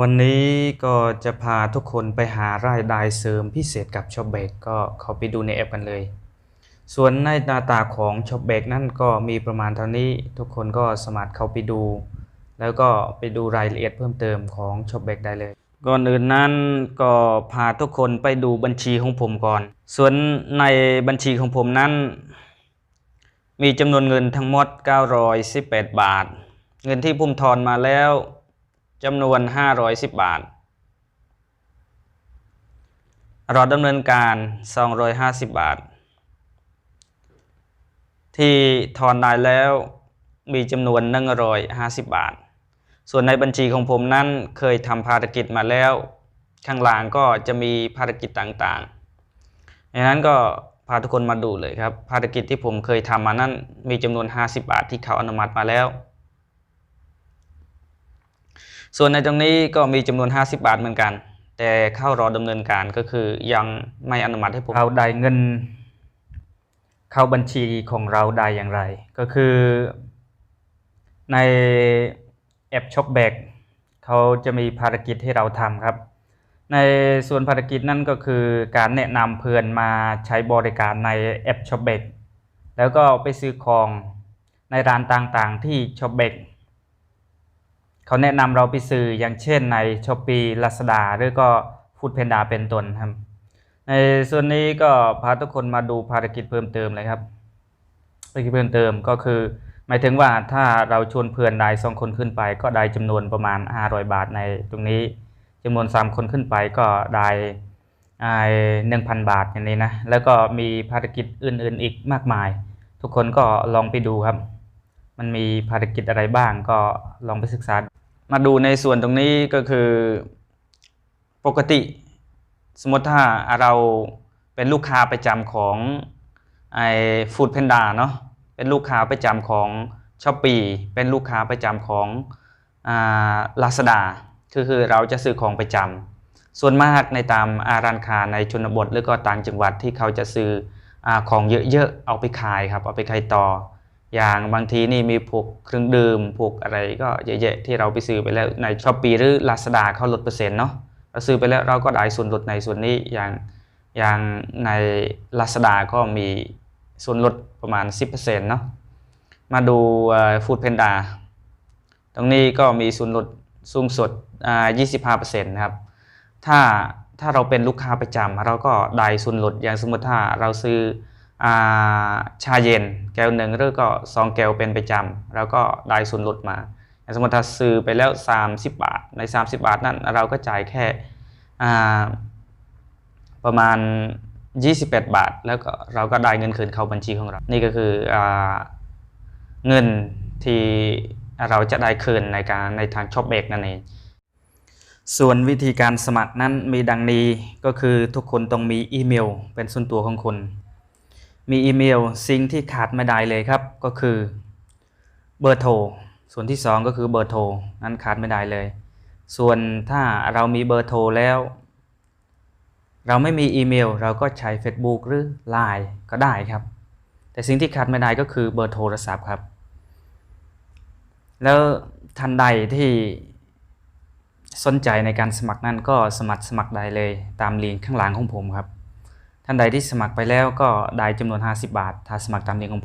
วันนี้ก็จะพาทุกคนไปหารายได้เสริมพิเศษกับช็อปเบกก็เข้าไปดูในแอปกันเลย ส่วนในหน้าตาของช็อปเบกนั่นก็มีประมาณเท่านี้ทุกคนก็สามารถเข้าไปดู แล้วก็ไปดูรายละเอียดเพิ่มเติมของช็อปเบกได้เลยก่อนอื่นนั้นก็พาทุกคนไปดูบัญชีของผมก่อน ส่วนในบัญชีของผมนั้น มีจำนวนเงินทั้งหมด 918 บาท เงินที่ผมถอนมาแล้ว จำนวน 510 บาทรอดำเนินการ 250 บาท ที่ถอนได้แล้วมีจำนวน 150 บาท ส่วนในบัญชีของผมนั้นเคยทำภารกิจมาแล้ว ข้างล่างก็จะมีภารกิจต่างๆดังนั้นก็พาทุกคนมาดูเลยครับ ภารกิจที่ผมเคยทำมานั้นมีจำนวน 50 บาทที่เขาอนุมัติมาแล้ว ส่วนในตรงนี้ก็มีจำนวน 50 บาทเหมือนกัน แต่เข้ารอดำเนินการก็คือยังไม่อนุมัติให้ผมเราได้เงิน เข้าบัญชีของเราได้อย่างไร ก็คือในแอปช็อปแบกเขาจะมีภารกิจให้เราทำครับ ในส่วนภารกิจนั่นก็คือการแนะนำเพื่อนมาใช้บริการในแอปช็อปเบกแล้วก็ไปซื้อของในร้านต่างๆที่ช็อปเบก เขาแนะนำเราไปซื้ออย่างเช่นในช้อปปี้ลาซาด้าหรือก็ฟูดเพนดาเป็นต้นครับ ในส่วนนี้ก็พาทุกคนมาดูภารกิจเพิ่มเติมเลยครับภารกิจเพิ่มเติมก็คือหมายถึงว่าถ้าเราชวนเพื่อนได้สองคนขึ้นไป ก็ได้จำนวนประมาณ 500 บาทในตรงนี้จำนวน 3 คนขึ้นไปก็ได้หนึ่งพันบาทอย่างนี้นะ แล้วก็มีภารกิจอื่นๆอีกมากมาย ทุกคนก็ลองไปดูครับ มันมีภารกิจอะไรบ้างก็ลองไปศึกษา มาดูในส่วนตรงนี้ก็คือปกติ สมมติถ้าเราเป็นลูกค้าประจำของไอ้ฟู้ดเพนดาเนาะเป็นลูกค้าประจำของช้อปปีเป็นลูกค้าประจำของอ่าลาซาด้าคือคือเราจะซื้อของประจำส่วนมากในตามอาร้านค้าในชนบทหรือก็ต่างจังหวัดที่เขาจะซื้ออาของเยอะๆเอาไปขายครับเอาไปขายต่อ อย่างบางทีนี่มีพวกเครื่องดื่มพวกอะไรก็เยอะๆที่เราไปซื้อไปแล้วในช้อปปีหรือลาซาด้าเขาลดเปอร์เซ็นต์เนาะเราซื้อไปแล้วเราก็ได้ส่วนลดในส่วนนี้อย่างอย่างในลาซาด้าก็มีส่วนลดประมาณ 10%เนาะมาดูฟู้ดเพนดาตรงนี้ก็มีส่วนลดสูงสุดอ่า25%นะครับถ้าถ้าเราเป็นลูกค้าประจำเราก็ได้ส่วนลดอย่างสมมติถ้าเราซื้อ ชาเย็นแก้วหนึ่งหรือก็สองแก้วเป็นประจำเราก็ได้ส่วนลดมา สมมติถ้าซื้อไปแล้ว 30 บาทใน 30 บาทนั้นเราก็จ่ายแค่ประมาณ 28 บาท แล้วก็เราก็ได้เงินคืนเข้าบัญชีของเรา นี่ก็คืออเงินที่เราจะได้คืนในการในทางช็อปเบกนั่นเองส่วนวิธีการสมัครนั้นมีดังนี้ก็คือทุกคนต้องมีอีเมล เป็นส่วนตัวของคุณ มีอีเมลสิ่งที่ขาดไม่ได้เลยครับ ก็คือเบอร์โทรส่วนที่สองก็คือเบอร์โทรนั้นขาดไม่ได้เลย ส่วนถ้าเรามีเบอร์โทรแล้ว เราไม่มีอีเมล เราก็ใช้ Facebook หรือ Line ก็ได้ครับ แต่สิ่งที่ขาดไม่ได้ก็คือเบอร์โทรศัพท์ครับ แล้วทันใดที่สนใจในการสมัครนั่นก็สมัครสมัครได้เลยตามลิงก์ข้างหลังของผมครับ ท่านใดที่สมัครไปแล้วก็ได้จำนวน 50 บาท ถ้าสมัครตามลิงก์ของผม